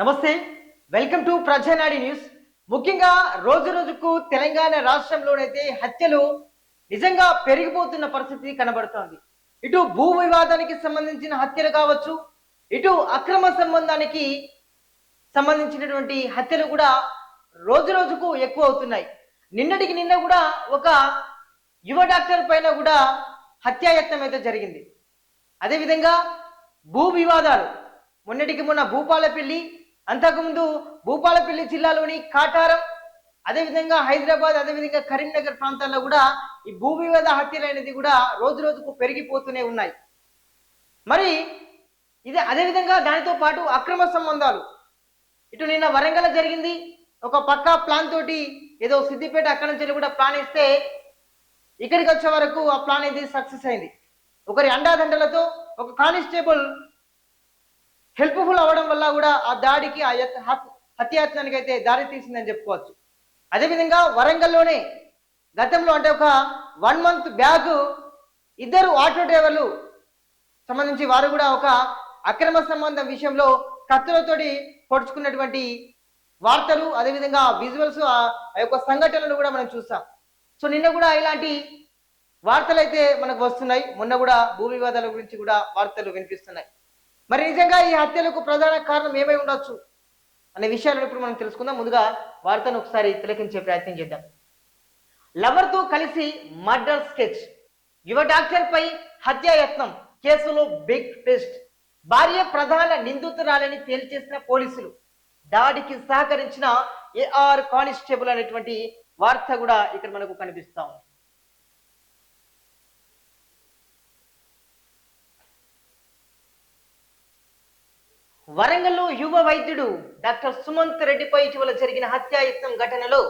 నమస్తే. Welcome to ప్రజానాడి news ముఖ్యంగా రోజు రోజుకు తెలంగాణ రాష్ట్రంలోనైతే హత్యలు నిజంగా పెరిగిపోతున్న పరిస్థితి కనబడుతోంది. ఇటు భూ వివాదానికి సంబంధించిన హత్యలు కావచ్చు ఇటు అక్రమ సంబంధానికి సంబంధించినటువంటి హత్యలు కూడా రోజు రోజుకు ఎక్కువ అవుతున్నాయి. నిన్నటికి నిన్న కూడా ఒక యువ డాక్టర్ పైన కూడా హత్యాయత్నం అయితే జరిగింది. అదేవిధంగా భూ వివాదాలు. మొన్నటికి మొన్న భూపాలపల్లి అంతకుముందు భూపాలపల్లి జిల్లాలోని కాటారం అదేవిధంగా హైదరాబాద్ అదేవిధంగా కరీంనగర్ ప్రాంతాల్లో కూడా ఈ భూ వివాద హత్యలు అనేది కూడా రోజు రోజుకు పెరిగిపోతూనే ఉన్నాయి. మరి ఇది అదేవిధంగా దానితో పాటు అక్రమ సంబంధాలు. ఇటు నిన్న వరంగల్ జరిగింది. ఒక పక్కా ప్లాన్ తోటి ఏదో సిద్దిపేట అక్కడి నుంచి కూడా ప్లాన్ ఇస్తే ఇక్కడికి వచ్చే వరకు ఆ ప్లాన్ అనేది సక్సెస్ అయింది. ఒకరి అండాదండలతో ఒక కానిస్టేబుల్ హెల్ప్ఫుల్ అవ్వడం వల్ల కూడా ఆ దాడికి ఆ యత్- హత్యాయత్నానికి అయితే దారి తీసిందని చెప్పుకోవచ్చు. అదేవిధంగా వరంగల్లోనే గతంలో అంటే ఒక వన్ మంత్ బ్యాక్ ఇద్దరు ఆటో డ్రైవర్లు సంబంధించి వారు కూడా ఒక అక్రమ సంబంధం విషయంలో కత్తులతోటి పొడుచుకున్నటువంటి వార్తలు అదేవిధంగా విజువల్స్ ఆ యొక్క సంఘటనలు కూడా మనం చూస్తాం సో నిన్న కూడా ఇలాంటి వార్తలు అయితే మనకు వస్తున్నాయి. మొన్న కూడా భూ వివాదాల గురించి కూడా వార్తలు వినిపిస్తున్నాయి. మరి నిజంగా ఈ హత్యలకు ప్రధాన కారణం ఏమై ఉండొచ్చు అనే విషయాలను ఇప్పుడు మనం తెలుసుకుందాం. ముందుగా వార్తను ఒకసారి తిలకించే ప్రయత్నం చేద్దాం. లవర్తో కలిసి మర్డర్ స్కెచ్. యువ డాక్టర్పై హత్యాయత్నం కేసులో బిగ్ ట్విస్ట్. భార్య ప్రధాన నిందితురాలని తేల్చేసిన పోలీసులు. దాడికి సహకరించిన ఏఆర్ కానిస్టేబుల్ అనేటువంటి వార్త కూడా ఇక్కడ మనకు కనిపిస్తా ఉంది. వరంగల్లో యువ వైద్యుడు డాక్టర్ సుమంత్ రెడ్డిపై ఇటీవల జరిగిన హత్యాయత్నం ఘటనలో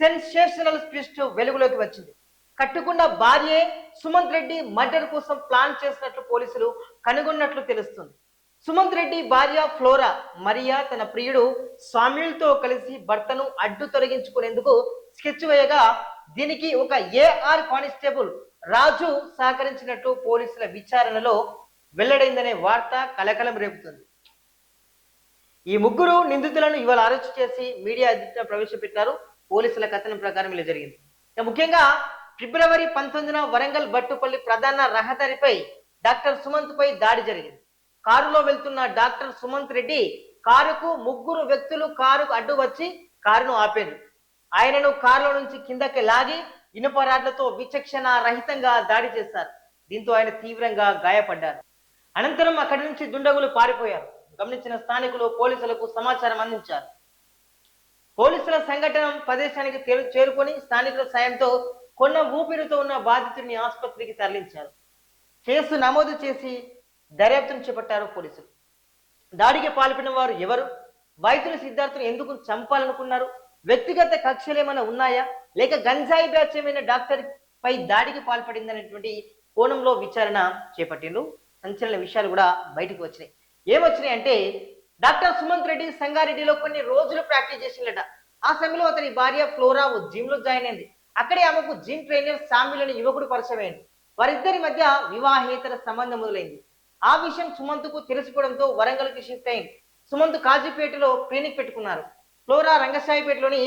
సెన్సేషనల్ ట్విస్ట్ వెలుగులోకి వచ్చింది. కట్టుకున్న భార్యే సుమంత్ రెడ్డి మర్డర్ కోసం ప్లాన్ చేసినట్లు పోలీసులు కనుగొన్నట్లు తెలుస్తుంది. సుమంత్ రెడ్డి భార్య ఫ్లోరా మరియా తన ప్రియుడు స్వామ్యులతో కలిసి భర్తను అడ్డు తొలగించుకునేందుకు స్కెచ్ వేయగా దీనికి ఒక ఏఆర్ కానిస్టేబుల్ రాజు సహకరించినట్లు పోలీసుల విచారణలో వెల్లడైందనే వార్త కలకలం రేపుతుంది. ఈ ముగ్గురు నిందితులను ఇవాళ అరెస్ట్ చేసి మీడియా ఎదుట ప్రవేశపెట్టారు. పోలీసుల కథనం ప్రకారం ఇలా జరిగింది. ముఖ్యంగా ఫిబ్రవరి పంతొమ్మిదిన వరంగల్ బట్టుపల్లి ప్రధాన రహదారిపై డాక్టర్ సుమంత్ పై దాడి జరిగింది. కారులో వెళ్తున్న డాక్టర్ సుమంత్ రెడ్డి కారుకు ముగ్గురు వ్యక్తులు కారుకు అడ్డు వచ్చి కారును ఆపారు. ఆయనను కారులో నుంచి కిందకి లాగి ఇనుప రాడ్లతో విచక్షణ రహితంగా దాడి చేశారు. దీంతో ఆయన తీవ్రంగా గాయపడ్డారు. అనంతరం అక్కడి నుంచి దుండగులు పారిపోయారు. గమనించిన స్థానికులు పోలీసులకు సమాచారం అందించారు. పోలీసుల సంఘటన ప్రదేశానికి చేరుకొని స్థానికుల సాయంతో కొన్న ఊపిరితో ఉన్న బాధితుడిని ఆసుపత్రికి తరలించారు. కేసు నమోదు చేసి దర్యాప్తును చేపట్టారు పోలీసులు. దాడికి పాల్పడిన వారు ఎవరు? వైద్యులు సిద్ధార్థను ఎందుకు చంపాలనుకున్నారు? వ్యక్తిగత కక్షలు ఏమైనా ఉన్నాయా? లేక గంజాయి బ్యాచ్ ఏమైనా డాక్టర్ పై దాడికి పాల్పడిందనేటువంటి కోణంలో విచారణ చేపట్టిండ్రు. సంచలన విషయాలు కూడా బయటకు వచ్చినాయి. ఏమొచ్చినాయి అంటే డాక్టర్ సుమంత్ రెడ్డి సంగారెడ్డిలో కొన్ని రోజులు ప్రాక్టీస్ చేసిందట ఆ సమయంలో అతని భార్య ఫ్లోరా ఓ జిమ్లో జాయిన్ అయింది. అక్కడే ఆమెకు జిమ్ ట్రైనర్ సామిల్ యువకుడు పరిచయం అయింది వారిద్దరి మధ్య వివాహేతర సంబంధం మొదలైంది. ఆ విషయం సుమంత్కు తెలిసిపోవడంతో వరంగల్కి షిఫ్ట్ అయింది సుమంత్ కాజీపేటలో క్లినిక్ పెట్టుకున్నారు. ఫ్లోరా రంగసాయిపేటలోని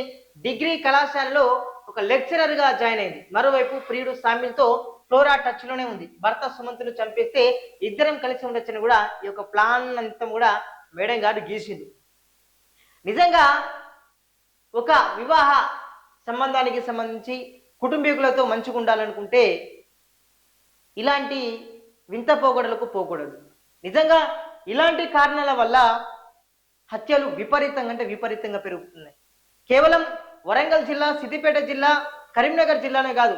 డిగ్రీ కళాశాలలో ఒక లెక్చరర్గా జాయిన్ అయింది. మరోవైపు ప్రియుడు సామ్యులతో ఫ్లోరా టచ్లోనే ఉంది. భర్త సుమంత్ను చంపేస్తే ఇద్దరం కలిసి ఉండొచ్చని కూడా ఈ యొక్క ప్లాన్ అంతా కూడా మేడం గారు గీసింది నిజంగా ఒక వివాహ సంబంధానికి సంబంధించి కుటుంబీకులతో మంచిగా ఉండాలనుకుంటే ఇలాంటి వింత పోగొడలకు పోకూడదు. నిజంగా ఇలాంటి కారణాల వల్ల హత్యలు విపరీతంగా అంటే విపరీతంగా పెరుగుతున్నాయి. కేవలం వరంగల్ జిల్లా సిద్దిపేట జిల్లా కరీంనగర్ జిల్లానే కాదు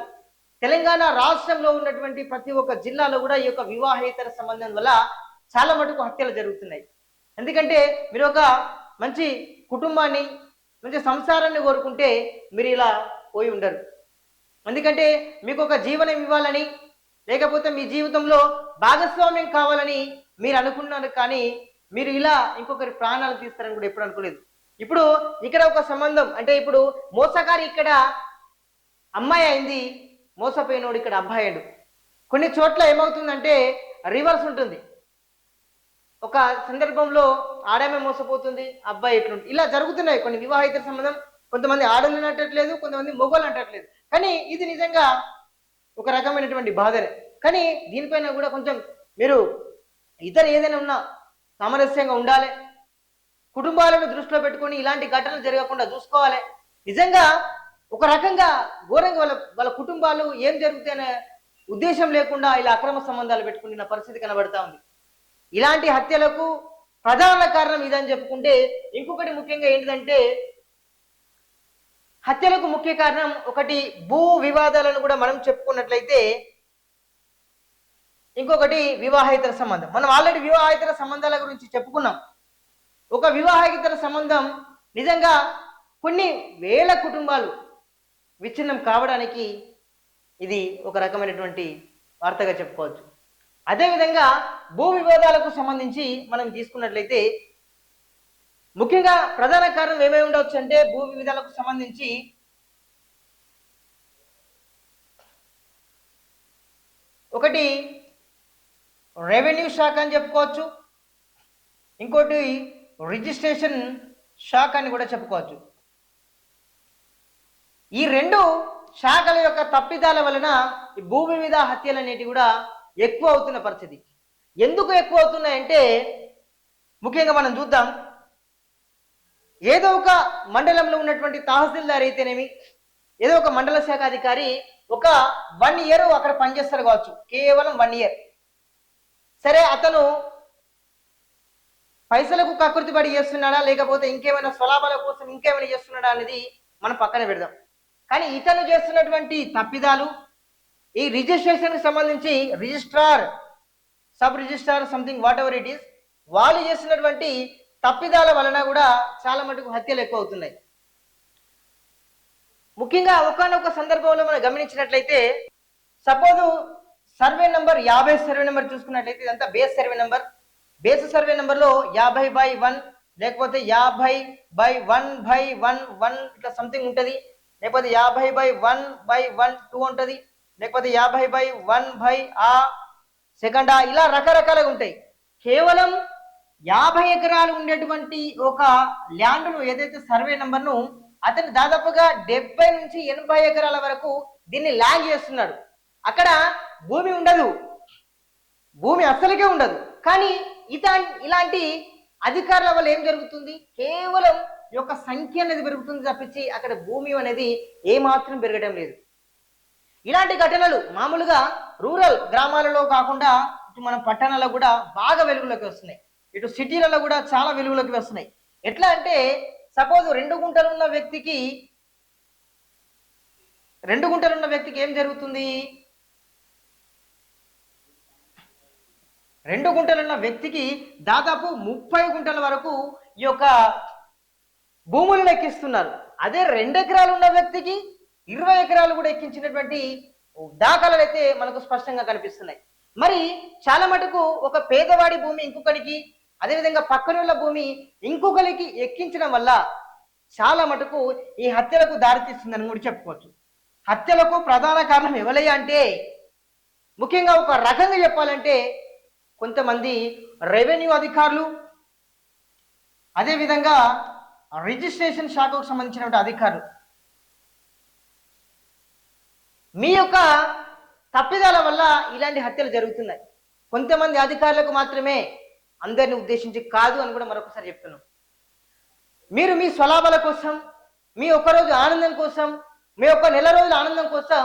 తెలంగాణ రాష్ట్రంలో ఉన్నటువంటి ప్రతి ఒక్క జిల్లాలో కూడా ఈ యొక్క వివాహేతర సంబంధం వల్ల చాలా మటుకు హత్యలు జరుగుతున్నాయి. ఎందుకంటే మీరు ఒక మంచి కుటుంబాన్ని మంచి సంసారాన్ని కోరుకుంటే మీరు ఇలా పోయి ఉండరు. ఎందుకంటే మీకు ఒక జీవనం ఇవ్వాలని లేకపోతే మీ జీవితంలో భాగస్వామ్యం కావాలని మీరు అనుకున్నారు కానీ మీరు ఇలా ఇంకొకరి ప్రాణాలు తీస్తారని కూడా ఎప్పుడు అనుకోలేదు. ఇప్పుడు ఇక్కడ ఒక సంబంధం అంటే ఇప్పుడు మోసగారి ఇక్కడ అమ్మాయి అయింది మోసపోయినోడు ఇక్కడ అబ్బాయిడు. కొన్ని చోట్ల ఏమవుతుందంటే రివర్స్ ఉంటుంది. ఒక సందర్భంలో ఆడమే మోసపోతుంది అబ్బాయి ఎట్లుంది ఇలా జరుగుతున్నాయి కొన్ని వివాహేతర సంబంధం. కొంతమంది ఆడలు అంటట్లేదు కొంతమంది మొగోళ్ళు అంటట్లేదు. కానీ ఇది నిజంగా ఒక రకమైనటువంటి బాధనే. కానీ దీనిపైన కూడా కొంచెం మీరు ఇతర ఏదైనా ఉన్నా సామరస్యంగా ఉండాలి. కుటుంబాలను దృష్టిలో పెట్టుకొని ఇలాంటి ఘటనలు జరగకుండా చూసుకోవాలి. నిజంగా ఒక రకంగా ఘోరంగా వాళ్ళ వాళ్ళ కుటుంబాలు ఏం జరుగుతాయనే ఉద్దేశం లేకుండా ఇలా అక్రమ సంబంధాలు పెట్టుకున్న పరిస్థితి కనబడతా ఉంది. ఇలాంటి హత్యలకు ప్రధాన కారణం ఇదని చెప్పుకుంటే ఇంకొకటి ముఖ్యంగా ఏంటిదంటే హత్యలకు ముఖ్య కారణం ఒకటి భూ వివాదాలను కూడా మనం చెప్పుకున్నట్లయితే ఇంకొకటి వివాహేతర సంబంధం. మనం ఆల్రెడీ వివాహేతర సంబంధాల గురించి చెప్పుకున్నాం. ఒక వివాహేతర సంబంధం నిజంగా కొన్ని వేల కుటుంబాలు విచ్ఛిన్నం కావడానికి ఇది ఒక రకమైనటువంటి వార్తగా చెప్పుకోవచ్చు. అదేవిధంగా భూ వివాదాలకు సంబంధించి మనం తీసుకున్నట్లయితే ముఖ్యంగా ప్రధాన కారణం ఏమై ఉండవచ్చు అంటే భూ వివాదాలకు సంబంధించి ఒకటి రెవెన్యూ శాఖ అని చెప్పుకోవచ్చు. ఇంకోటి రిజిస్ట్రేషన్ శాఖ అని కూడా చెప్పుకోవచ్చు. ఈ రెండు శాఖల యొక్క తప్పిదాల వలన ఈ భూమి మీద హత్యలు అనేటివి కూడా ఎక్కువ అవుతున్న పరిస్థితి. ఎందుకు ఎక్కువ అవుతున్నాయంటే ముఖ్యంగా మనం చూద్దాం. ఏదో ఒక మండలంలో ఉన్నటువంటి తహసీల్దార్ అయితేనేమి ఏదో ఒక మండల శాఖ అధికారి ఒక వన్ ఇయర్ అక్కడ పనిచేస్తారు కావచ్చు. కేవలం వన్ ఇయర్. సరే అతను పైసలకు కకృతి పడి చేస్తున్నాడా లేకపోతే ఇంకేమైనా స్వలాభాల కోసం ఇంకేమైనా చేస్తున్నాడా అనేది మనం పక్కన పెడదాం. కానీ ఇతను చేస్తున్నటువంటి తప్పిదాలు ఈ రిజిస్ట్రేషన్కి సంబంధించి registrar sub registrar something whatever it is వాళ్ళు చేస్తున్నటువంటి తప్పిదాల వలన కూడా చాలా మటుకు హత్యలు ఎక్కువ అవుతున్నాయి ముఖ్యంగా ఒకనొక సందర్భంలో మనం గమనించినట్లయితే సపోజ్ సర్వే నెంబర్ యాభై సర్వే నెంబర్ చూసుకున్నట్లయితే ఇదంతా base survey number. Base survey నెంబర్లో యాభై బై వన్ లేకపోతే యాభై by one by one one ఇట్లా సంథింగ్ ఉంటుంది. లేకపోతే యాభై by one by one two ఉంటుంది. లేకపోతే యాభై బై వన్ బై ఆ సెకండ్ ఆ ఇలా రకరకాలుగా ఉంటాయి. కేవలం యాభై ఎకరాలు ఉండేటువంటి ఒక ల్యాండ్ను ఏదైతే సర్వే నంబర్ను అతను దాదాపుగా డెబ్బై నుంచి ఎనభై ఎకరాల వరకు దీన్ని ల్యాండ్ చేస్తున్నాడు. అక్కడ భూమి ఉండదు. భూమి అస్సలుకే ఉండదు. కానీ ఇత ఇలాంటి అధికారుల వల్ల ఏం జరుగుతుంది? కేవలం ఈ యొక్క సంఖ్య అనేది పెరుగుతుంది తప్పించి అక్కడ భూమి అనేది ఏమాత్రం పెరగడం లేదు. ఇలాంటి ఘటనలు మామూలుగా రూరల్ గ్రామాలలో కాకుండా ఇటు మన పట్టణాల్లో కూడా బాగా వెలుగులోకి వస్తున్నాయి. ఇటు సిటీలలో కూడా చాలా వెలుగులోకి వస్తున్నాయి. ఎట్లా అంటే సపోజ్ రెండు గుంటలు ఉన్న వ్యక్తికి రెండు గుంటలు ఉన్న వ్యక్తికి ఏం జరుగుతుంది? రెండు గుంటలున్న వ్యక్తికి దాదాపు ముప్పై గుంటల వరకు ఈ యొక్క భూములను ఎక్కిస్తున్నారు. అదే రెండు ఎకరాలు ఉన్న వ్యక్తికి ఇరవై ఎకరాలు కూడా ఎక్కించినటువంటి దాఖలాలు అయితే మనకు స్పష్టంగా కనిపిస్తున్నాయి. మరి చాలా మటుకు ఒక పేదవాడి భూమి ఇంకొకరికి అదేవిధంగా పక్కనున్న భూమి ఇంకొకరికి ఎక్కించడం వల్ల చాలా మటుకు ఈ హత్యలకు దారితీస్తుందని కూడా చెప్పుకోవచ్చు. హత్యలకు ప్రధాన కారణం ఎవరయ్యా అంటే ముఖ్యంగా ఒక రకంగా చెప్పాలంటే కొంతమంది రెవెన్యూ అధికారులు అదేవిధంగా రిజిస్ట్రేషన్ శాఖకు సంబంధించినటువంటి అధికారులు. మీ యొక్క తప్పిదాల వల్ల ఇలాంటి హత్యలు జరుగుతున్నాయి. కొంతమంది అధికారులకు మాత్రమే అందరిని ఉద్దేశించి కాదు అని కూడా మరొకసారి చెప్తున్నాం. మీరు మీ స్వలాభాల కోసం మీ ఒక్కరోజు ఆనందం కోసం మీ ఒక్క నెల రోజుల ఆనందం కోసం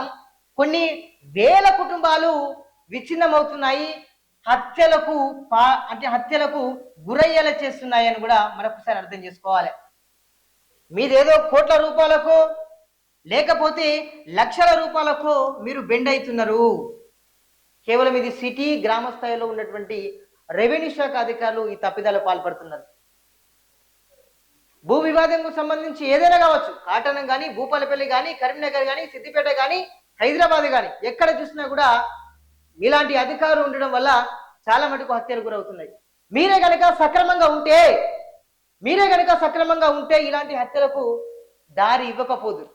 కొన్ని వేల కుటుంబాలు విచ్ఛిన్నమవుతున్నాయి హత్యలకు పా అంటే హత్యలకు గురయ్యేలా చేస్తున్నాయి అని కూడా మరొకసారి అర్థం చేసుకోవాలి. మీదేదో కోట్ల రూపాయలకు లేకపోతే లక్షల రూపాయలకు మీరు బెండ్ అవుతున్నారు కేవలం ఇది సిటీ గ్రామ స్థాయిలో ఉన్నటువంటి రెవెన్యూ శాఖ అధికారులు ఈ తప్పిదాలు పాల్పడుతున్నారు. భూ వివాదంకు సంబంధించి ఏదైనా కావచ్చు కాటనం కానీ భూపాలపల్లి కానీ కరీంనగర్ కానీ సిద్దిపేట కానీ హైదరాబాద్ కానీ ఎక్కడ చూసినా కూడా ఇలాంటి అధికారులు ఉండడం వల్ల చాలా మటుకు హత్యలు గురవుతున్నాయి. మీరే కనుక సక్రమంగా ఉంటే మీరే కనుక సక్రమంగా ఉంటే ఇలాంటి హత్యలకు దారి ఇవ్వకపోదు.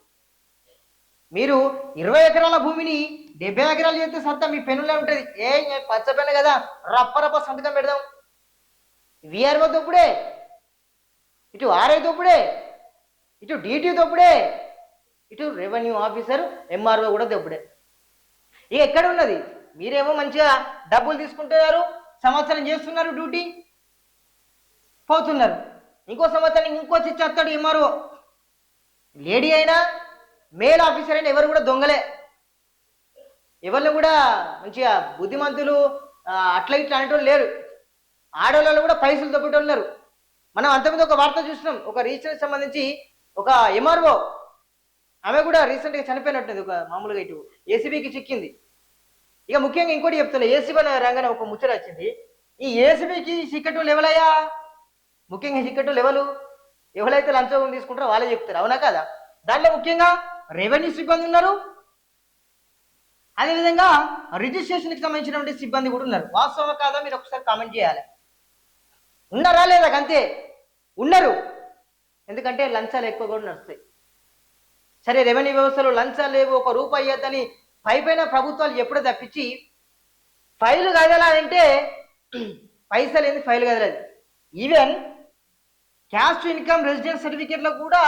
మీరు ఇరవై ఎకరాల భూమిని డెబ్బై ఎకరాలు చేస్తే సత్తా మీ పెనులే ఉంటుంది. ఏ పచ్చ పెన్ను కదా? రప్ప రప్ప సంతకం పెడదాం. విఆర్ఓ తప్పుడే. ఇటు ఆర్ఐ తప్పుడే. ఇటు డిటి తప్పుడే. ఇటు రెవెన్యూ ఆఫీసర్ ఎంఆర్ఓ కూడా తప్పుడే. ఇక ఎక్కడ ఉన్నది? మీరేమో మంచిగా డబ్బులు తీసుకుంటున్నారు సంవత్సరం చేస్తున్నారు డ్యూటీ పోతున్నారు. ఇంకో సంవత్సరం ఇంకో చిచ్చేస్తాడు ఎంఆర్ఓ లేడీ అయినా మేల్ ఆఫీసర్ అయినా ఎవరు కూడా దొంగలే. ఎవరిని కూడా మంచిగా బుద్ధిమంతులు అట్లా ఇట్లా అనేటోళ్ళు లేరు. ఆడవాళ్ళు కూడా పైసలు దొబ్బేటోళ్ళు ఉన్నారు. మనం అంతకుముందు ఒక వార్త చూసినాం. ఒక రీసెంట్ సంబంధించి ఒక ఎంఆర్ఓ ఆమె కూడా రీసెంట్గా చనిపోయినట్టుంది ఒక మామూలుగా ఇటు ఏసీబీకి చిక్కింది. ఇక ముఖ్యంగా ఇంకోటి చెప్తున్నా ఏసీబీ రంగానే ఒక ముచ్చట వచ్చింది. ఈ ఏసీబీకి చిక్కటోళ్ళు ఎవలయ్యా? ముఖ్యంగా టికెట్ లెవెలు ఎవరైతే లంచం తీసుకుంటారో వాళ్ళే చెప్తారు. అవునా కదా? దాంట్లో ముఖ్యంగా రెవెన్యూ సిబ్బంది ఉన్నారు. అదేవిధంగా రిజిస్ట్రేషన్కి సంబంధించినటువంటి సిబ్బంది కూడా ఉన్నారు. వాస్తవం కాదా? మీరు ఒకసారి కామెంట్ చేయాలి. ఉన్నారా లేదా అంతే? ఉన్నారు. ఎందుకంటే లంచాలు ఎక్కువ కూడా నడుస్తాయి. సరే రెవెన్యూ వ్యవస్థలో లంచాలు లేవు ఒక రూపాయి ఇవ్వద్దని పై పైన ప్రభుత్వాలు ఎప్పుడో తప్పించి ఫైల్ కదలాలంటే పైసలు ఏంది ఫైల్ కదలదు ఈవెన్ క్యాస్ట్ ఇన్కమ్ రెసిడెన్స్ సర్టిఫికేట్లో కూడా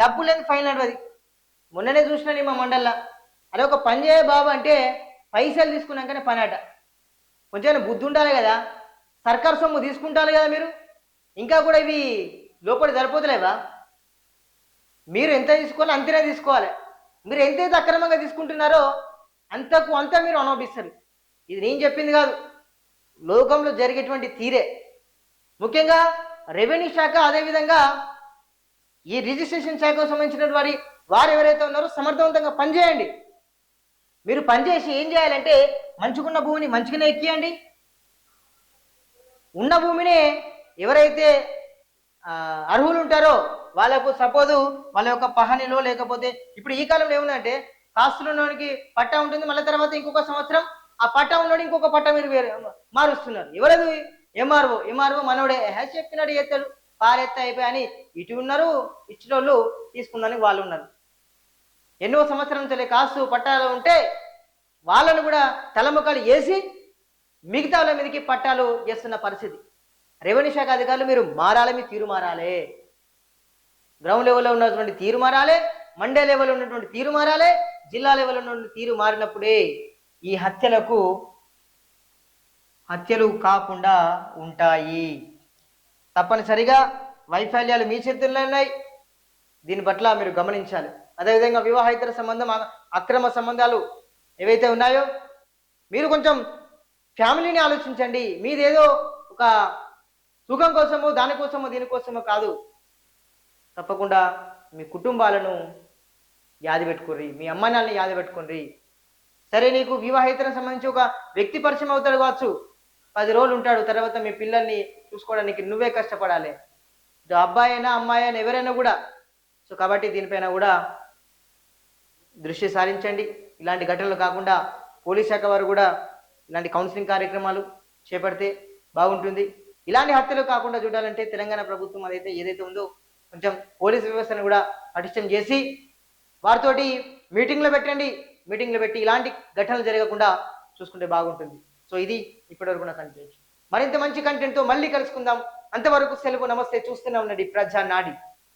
డబ్బు లేని ఫైన్ అది మొన్ననే చూసినాను మా మండల్లో. అదే ఒక పని చేయ బాబు అంటే పైసలు తీసుకున్నాకనే పని అట కొంచెం బుద్ధి ఉండాలి కదా. సర్కార్ సొమ్ము తీసుకుంటారు కదా మీరు. ఇంకా కూడా ఇవి లోపల సరిపోతలేవా? మీరు ఎంత తీసుకోవాలో అంతనే తీసుకోవాలి. మీరు ఎంతైతే అక్రమంగా తీసుకుంటున్నారో అంతకు అంత మీరు అనుభవిస్తారు ఇది నేను చెప్పింది కాదు. లోకంలో జరిగేటువంటి తీరే. ముఖ్యంగా రెవెన్యూ శాఖ అదేవిధంగా ఈ రిజిస్ట్రేషన్ శాఖకు సంబంధించిన వారి వారు ఎవరైతే ఉన్నారో సమర్థవంతంగా పనిచేయండి. మీరు పనిచేసి ఏం చేయాలంటే మంచుకున్న భూమిని మంచిగానే ఎక్కియండి. ఉన్న భూమిని ఎవరైతే అర్హులు ఉంటారో వాళ్ళకు సపోజు వాళ్ళ యొక్క పహనిలో లేకపోతే ఇప్పుడు ఈ కాలంలో ఏముందంటే కాస్తులోనికి పట్టా ఉంటుంది మళ్ళీ తర్వాత ఇంకొక సంవత్సరం ఆ పట్టా ఉన్నోడు ఇంకొక పట్టా మీరు వేరే మారుస్తున్నారు. ఎవరది? ఎంఆర్ఓ ఎంఆర్ఓ మనోడే హ్యాష్ చెప్పినాడు ఎత్తాడు పారెత్త అయిపోయి అని ఇటు ఉన్నారు ఇచ్చిన వాళ్ళు తీసుకుందానికి వాళ్ళు ఉన్నారు. ఎన్నో సంవత్సరం నుంచి కాస్తు పట్టాలు ఉంటే వాళ్ళను కూడా తలముఖాలు వేసి మిగతా వాళ్ళ మీదకి పట్టాలు చేస్తున్న పరిస్థితి. రెవెన్యూ శాఖ అధికారులు మీరు మారాలి మీ తీరు మారాలే. గ్రౌండ్ లెవెల్లో ఉన్నటువంటి తీరు మారాలే మండే లెవెల్లో ఉన్నటువంటి తీరు మారాలే జిల్లా లెవెల్లో ఉన్నటువంటి తీరు మారినప్పుడే ఈ హత్యలకు హత్యలు కాకుండా ఉంటాయి. తప్పనిసరిగా వైఫల్యాలు మీ చేతుల్లో ఉన్నాయి. దీని పట్ల మీరు గమనించాలి. అదేవిధంగా వివాహేతర సంబంధం అక్రమ సంబంధాలు ఏవైతే ఉన్నాయో మీరు కొంచెం ఫ్యామిలీని ఆలోచించండి. మీదేదో ఒక సుఖం కోసమో దానికోసమో దీనికోసమో కాదు. తప్పకుండా మీ కుటుంబాలను యాది పెట్టుకుర్రి. మీ అమ్మానాన్ని యాది పెట్టుకోర్రి. సరే నీకు వివాహేతరం సంబంధించి ఒక వ్యక్తి పరిచయం అవుతాడు కావచ్చు. పది రోజులు ఉంటాడు తర్వాత మీ పిల్లల్ని చూసుకోవడానికి నువ్వే కష్టపడాలి. ఇటు అబ్బాయి అయినా అమ్మాయి అయినా ఎవరైనా కూడా. సో కాబట్టి దీనిపైన కూడా దృష్టి సారించండి. ఇలాంటి ఘటనలు కాకుండా పోలీస్ శాఖ వారు కూడా ఇలాంటి కౌన్సిలింగ్ కార్యక్రమాలు చేపడితే బాగుంటుంది. ఇలాంటి హత్యలు కాకుండా చూడాలంటే తెలంగాణ ప్రభుత్వం అదైతే ఏదైతే ఉందో కొంచెం పోలీస్ వ్యవస్థను కూడా పటిష్టం చేసి వారితోటి మీటింగ్లో పెట్టండి. మీటింగ్లో పెట్టి ఇలాంటి ఘటనలు జరగకుండా చూసుకుంటే బాగుంటుంది. సో ఇది ఇప్పటివరకు నా కంటెంట్ మరింత మంచి కంటెంట్తో మళ్ళీ కలుసుకుందాం. అంతవరకు సెలవు నమస్తే. చూస్తూనే ఉండండి. ప్రజా నాడి.